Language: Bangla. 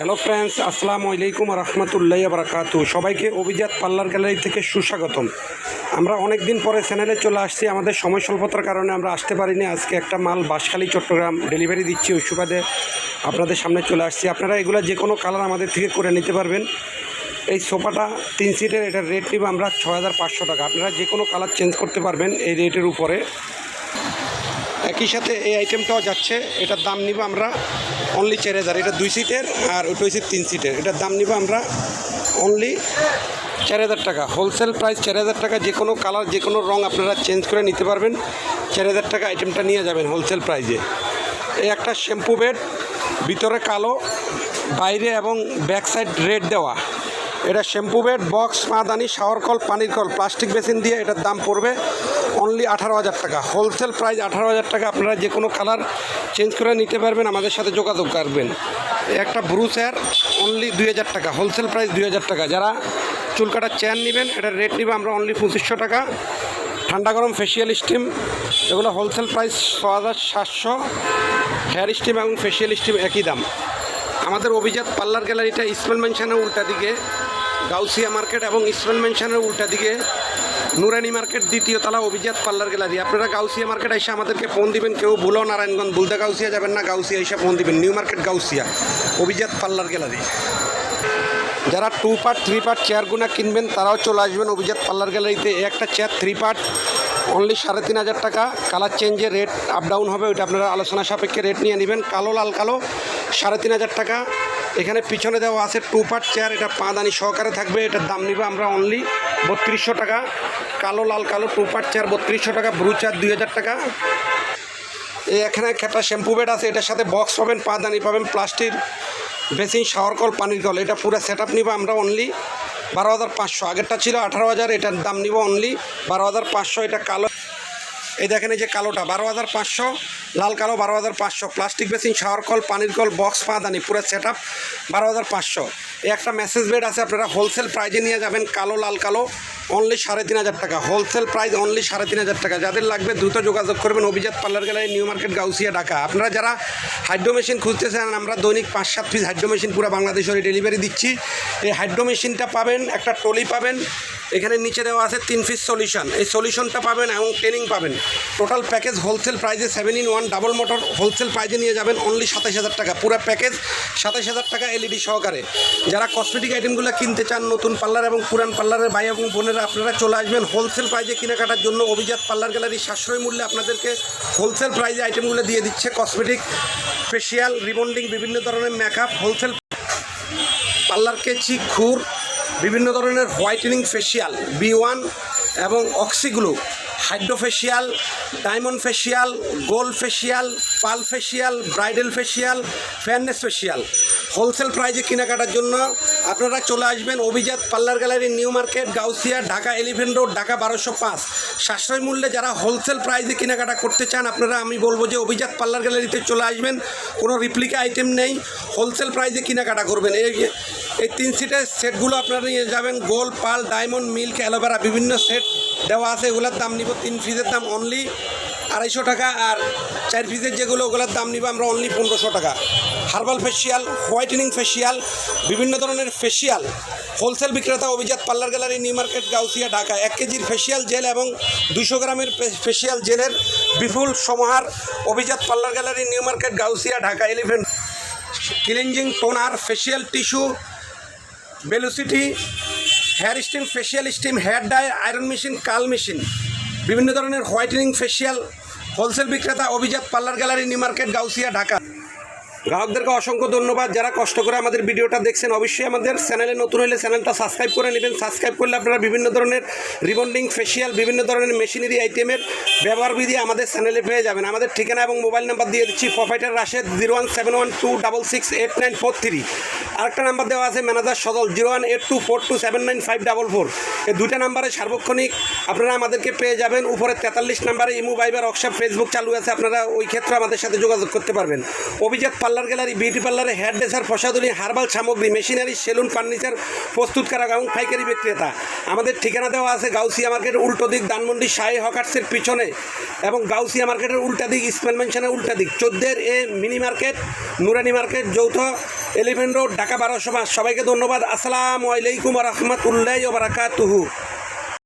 হ্যালো ফ্রেন্ডস আসসালামু আলাইকুম রহমতুল্লাহ বারাকাতু সবাইকে অভিজাত পার্লার গ্যালারি থেকে সুস্বাগতম। আমরা অনেক দিন পরে চ্যানেলে চলে আসছি। আমাদের সময় স্বল্পতার কারণে আমরা আসতে পারিনি। আজকে একটা মাল বাঁশখালী, চট্টগ্রাম ডেলিভারি দিচ্ছি ওই সুবাদে। আপনাদের সামনে চলে আসছি। আপনারা এগুলো যে কোনো কালার আমাদের থেকে করে নিতে পারবেন। এই সোফাটা তিন সিটের এটার রেট নিব আমরা ছ হাজার পাঁচশো টাকা। আপনারা যে কোনো কালার চেঞ্জ করতে পারবেন এই রেটের উপরে। একই সাথে এই আইটেমটাও যাচ্ছে। এটার দাম নিব আমরা অনলি চার হাজার এটা দুই সিটের আর ওইটা হচ্ছে তিন সিটের এটার দাম নিব আমরা অনলি চার হাজার টাকা। হোলসেল প্রাইস চার হাজার টাকা, যে কোনো কালার যে কোনো রঙ আপনারা চেঞ্জ করে নিতে পারবেন। চার হাজার টাকা আইটেমটা নিয়ে যাবেন হোলসেল প্রাইজে এই একটা শ্যাম্পু বেড ভিতরে কালো, বাইরে এবং ব্যাক সাইড রেড দেওয়া। এটা শ্যাম্পু বেড, বক্স, মাদানি, শাওয়ার কল, পানির কল, প্লাস্টিক বেসিন দিয়ে এটার দাম পড়বে অনলি আঠারো হাজার টাকা। হোলসেল প্রাইস আঠারো হাজার টাকা, আপনারা যে কোনো কালার চেঞ্জ করে নিতে পারবেন, আমাদের সাথে যোগাযোগ করবেন। একটা ব্রুস হেয়ার অনলি দুই হাজার টাকা হোলসেল প্রাইস দুই হাজার টাকা। যারা চুল কাটার চেয়ার নেবেন, এটার রেট নেবে আমরা অনলি পঁচিশশো টাকা। ঠান্ডা গরম ফেসিয়াল স্টিম এগুলো হোলসেল প্রাইস ছ হাজার সাতশো। হেয়ার স্টিম এবং ফেসিয়াল স্টিম একই দাম। আমাদের অভিজাত পার্লার গ্যালারিটা ইসমাইল মেনশনের উল্টা দিকে। গাউসিয়া মার্কেট এবং ইসমাইল মেনশনের উল্টা দিকে। নুরানি মার্কেট দ্বিতীয় তলা অভিজাত পার্লার গ্যালারি। আপনারা গাউসিয়া মার্কেট এসে আমাদেরকে ফোন দিবেন। কেউ ভুলো, নারায়ণগঞ্জ বুলদা গাউসিয়া যাবেন না, গাউসিয়া এসে ফোন দিবেন। নিউ মার্কেট গাউসিয়া, অভিজাত পার্লার গ্যালারি। যারা টু পার্ট থ্রি পার্ট চেয়ারগুলো কিনবেন, তারাও চলে আসবেন অভিজাত পার্লার গ্যালারিতে। একটা চেয়ার থ্রি পার্ট অনলি সাড়ে তিন হাজার টাকা। কালার চেঞ্জের রেট আপ ডাউন হবে, ওইটা আপনারা আলোচনা সাপেক্ষে রেট নিয়ে নেবেন। কালো, লাল, কালো, সাড়ে তিন হাজার টাকা। এখানে পিছনে দেওয়া আছে টু পার্ট চেয়ার এটা পাঁদানি সহকারে থাকবে, এটার দাম নিবে আমরা অনলি বত্রিশশো টাকা। কালো, লাল, কালো টু পার্ট চেয়ার বত্রিশশো টাকা ব্রু চেয়ার দুই হাজার টাকা। এই এখানে একটা শ্যাম্পু বেড আছে, এটার সাথে বক্স পাবেন পাদানি পাবেন প্লাস্টিক বেসিন শাওয়ার কল পানির কল এটা পুরো সেট আপ নিব আমরা অনলি বারো হাজার পাঁচশো। আগেরটা ছিল আঠারো হাজার, এটার দাম নিব অনলি বারো হাজার পাঁচশো, এটা কালো। এই দেখেন এই যে কালোটা, বারো হাজার পাঁচশো। লাল কালো বারো হাজার পাঁচশো। প্লাস্টিক বেসিন, শাওয়ার কল, পানির কল, বক্স পাদানি পুরো সেট আপ বারো হাজার পাঁচশো। এই একটা মেসেজ বেড আছে, আপনারা হোলসেল প্রাইজে নিয়ে যাবেন কালো, লাল, কালো অনলি সাড়ে তিন হাজার টাকা। হোলসেল প্রাইস অনলি সাড়ে তিন হাজার টাকা। যাদের লাগবে দ্রুত যোগাযোগ করবেন অভিজাত parlour gallery, new market, Gausia, Dhaka. আপনারা যারা হাইড্রো মেশিন খুঁজতেছেন, আমরা দৈনিক পাঁচ সাত পিস হাইড্রো মেশিন পুরো বাংলাদেশের ডেলিভারি দিচ্ছি। এই হাইড্রো মেশিনটা পাবেন, একটা টলি পাবেন এখানে নিচে দেওয়া আছে তিন পিস সলিউশন এই সলিউশনটা পাবেন এবং ট্রেনিং পাবেন। টোটাল প্যাকেজ হোলসেল প্রাইজে seven in one double motor wholesale প্রাইজে নিয়ে যাবেন অনলি সাতাশ হাজার টাকা। পুরো প্যাকেজ সাতাশ হাজার টাকা এলইডি সহকারে। যারা কসমেটিক আইটেমগুলো কিনতে চান, নতুন পার্লার এবং পুরান পার্লারের ভাই এবং বোনেরা, আপনারা চলে আসবেন হোলসেল প্রাইজে কেনাকাটার জন্য। অভিজাত পার্লার গ্যালারি সাশ্রয় মূল্যে আপনাদেরকে হোলসেল প্রাইজে আইটেমগুলো দিয়ে দিচ্ছে কসমেটিক ফেসিয়াল রিবন্ডিং বিভিন্ন ধরনের মেকআপ হোলসেল পার্লার কেচি, খুর বিভিন্ন ধরনের হোয়াইটেনিং ফেসিয়াল বি ওয়ান এবং অক্সিগ্লু hydro facial diamond facial gold facial, pearl facial, bridal facial, fairness facial. Wholesale প্রাইজে কেনাকাটার জন্য আপনারা চলে আসবেন অভিজাত parlour gallery, new market, Gausia, Dhaka Elephant Road, Dhaka বারোশো পাঁচ। সাশ্রয় মূল্যে যারা হোলসেল প্রাইজে কেনাকাটা করতে চান, আপনারা আমি বলব যে অভিজাত পার্লার গ্যালারিতে চলে আসবেন। কোনো রিপ্লিকা আইটেম নেই। হোলসেল প্রাইজে কেনাকাটা করবেন। এই এই তিন সিটের সেটগুলো আপনারা নিয়ে যাবেন। Gold pearl diamond milk aloe vera বিভিন্ন সেট দেওয়া আছে। এগুলোর দাম নিব তিন ফিজের দাম অনলি আড়াইশো টাকা আর চার ফিজের যেগুলো, ওগুলোর দাম নিব আমরা অনলি পনেরোশো টাকা। হার্বাল ফেসিয়াল হোয়াইটেনিং ফেসিয়াল বিভিন্ন ধরনের ফেসিয়াল হোলসেল বিক্রেতা অভিজাত parlour gallery, new market, Gausia, Dhaka. এক কেজির ফেসিয়াল জেল এবং দুশো গ্রামের ফেসিয়াল জেলের বিপুল সমাহার অভিজাত parlour gallery, new market, Gausia, Dhaka Elephant cleansing toner facial tissue বেলুসিটি hair steam facial steam hair dye iron machine curl machine বিভিন্ন ধরনের হোয়াইটেনিং ফেসিয়াল হোলসেল বিক্রেতা, অভিজাত parlour gallery new market Gausia, Dhaka. গ্রাহকদেরকে অসংখ্য ধন্যবাদ। যারা কষ্ট করে আমাদের ভিডিওটা দেখছেন, অবশ্যই আমাদের চ্যানেলে নতুন হলে চ্যানেলটা সাবস্ক্রাইব করে নেবেন। সাবস্ক্রাইব করলে আপনারা বিভিন্ন ধরনের রিবন্ডিং, ফেসিয়াল, বিভিন্ন ধরনের মেশিনারি আইটেমের ব্যবহার বিধি আমাদের চ্যানেলে পেয়ে যাবেন। আমাদের ঠিকানা এবং মোবাইল নাম্বার দিয়ে দিচ্ছি, proprietor Rashed, zero one seven one two double six eight nine four three. আরেকটা নাম্বার দেওয়া আছে manager Sadal zero one eight two four two seven nine five double four. এই দুইটা নাম্বারে সার্বক্ষণিক আপনারা আমাদেরকে পেয়ে যাবেন উপরে তেতাল্লিশ নাম্বারে ইমু বাইবার ওয়ার্কশপ ফেসবুক চালু আছে। আপনারা ওই ক্ষেত্রে আমাদের সাথে যোগাযোগ করতে পারবেন। অভিজাত পার্লার গ্যালারি, বিউটি পার্লারে হেয়ার ড্রেসার প্রসাধনী, হার্বাল সামগ্রী, মেশিনারি, সেলুন, ফার্নিচার প্রস্তুতকারক এবং পাইকারি বিক্রেতা। আমাদের ঠিকানা দেওয়া আছে গাউসিয়া মার্কেট, উল্টো দিক দানমন্ডি শাহী হকার্সের পিছনে এবং গাউসিয়া মার্কেটের উল্টা দিক ইসমাইল মেনশনের উল্টা দিক। চোদ্দের A mini market, Nurani market, যৌথ এলিভেন রোড, ঢাকা বারোশো সবাইকে ধন্যবাদ। আসসালামু আলাইকুম রহমতুল্লাহ বারাকাতুহু।